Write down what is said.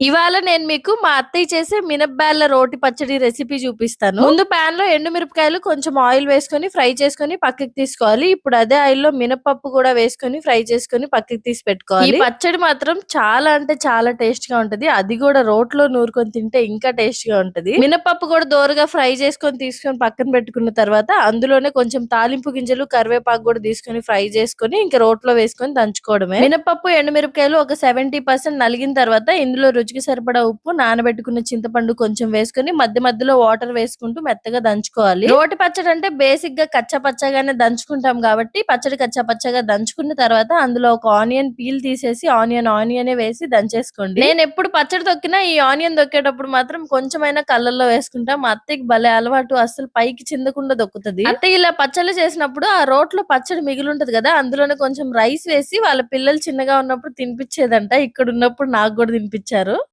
ఇవాళ నేను మీకు మా అత్తయ్య చేసే మినప్పాల రోటి పచ్చడి రెసిపీ చూపిస్తాను. ముందు పాన్లో ఎండు మిరపకాయలు కొంచెం ఆయిల్ వేసుకొని ఫ్రై చేసుకొని పక్కకి తీసుకోవాలి. ఇప్పుడు అదే ఆయిల్లో మినపప్పు కూడా వేసుకొని ఫ్రై చేసుకొని పక్కకి తీసి పెట్టుకోవాలి. ఈ పచ్చడి మాత్రం చాలా అంటే చాలా టేస్ట్గా ఉంటది. అది కూడా రోట్లో నూరుకొని తింటే ఇంకా టేస్ట్గా ఉంటది. మినపప్పు కూడా దోరగా ఫ్రై చేసుకొని తీసుకొని పక్కన పెట్టుకున్న తర్వాత అందులోనే కొంచెం తాలింపు గింజలు కరివేపాకు కూడా తీసుకొని ఫ్రై చేసుకొని ఇంకా రోట్లో వేసుకొని దంచుకోవడమే. మినపప్పు ఎండుమిరపకాయలు ఒక సెవెంటీ పర్సెంట్ నలిగిన తర్వాత ఇందులో రుచికి సరిపడా ఉప్పు నానబెట్టుకున్న చింతపండు కొంచెం వేసుకుని మధ్య మధ్యలో వాటర్ వేసుకుంటూ మెత్తగా దంచుకోవాలి. రోటి పచ్చడి అంటే బేసిక్గా కచ్చా పచ్చగానే దంచుకుంటాం కాబట్టి పచ్చడి కచ్చా పచ్చగా దంచుకున్న తర్వాత అందులో ఒక ఆనియన్ పీల్ తీసేసి ఆనియన్ ఆనియన్ వేసి దంచేసుకోండి. నేను ఎప్పుడు పచ్చడి తొక్కినా ఈ ఆనియన్ తొక్కేటప్పుడు మాత్రం కొంచెమైనా కళ్ళల్లో వేసుకుంటా. మా అత్తయ్యకి భలే అలవాటు అసలు పైకి చిందకుండా దొక్కుతుంది అంటే ఇలా పచ్చళ్ళు చేసినప్పుడు ఆ రోట్లో పచ్చడి మిగిలి ఉంటది కదా అందులోనే కొంచెం రైస్ వేసి వాళ్ళ పిల్లలు చిన్నగా ఉన్నప్పుడు తినిపించేదంట ఇక్కడ ఉన్నప్పుడు నాకు కూడా తినిపించారు.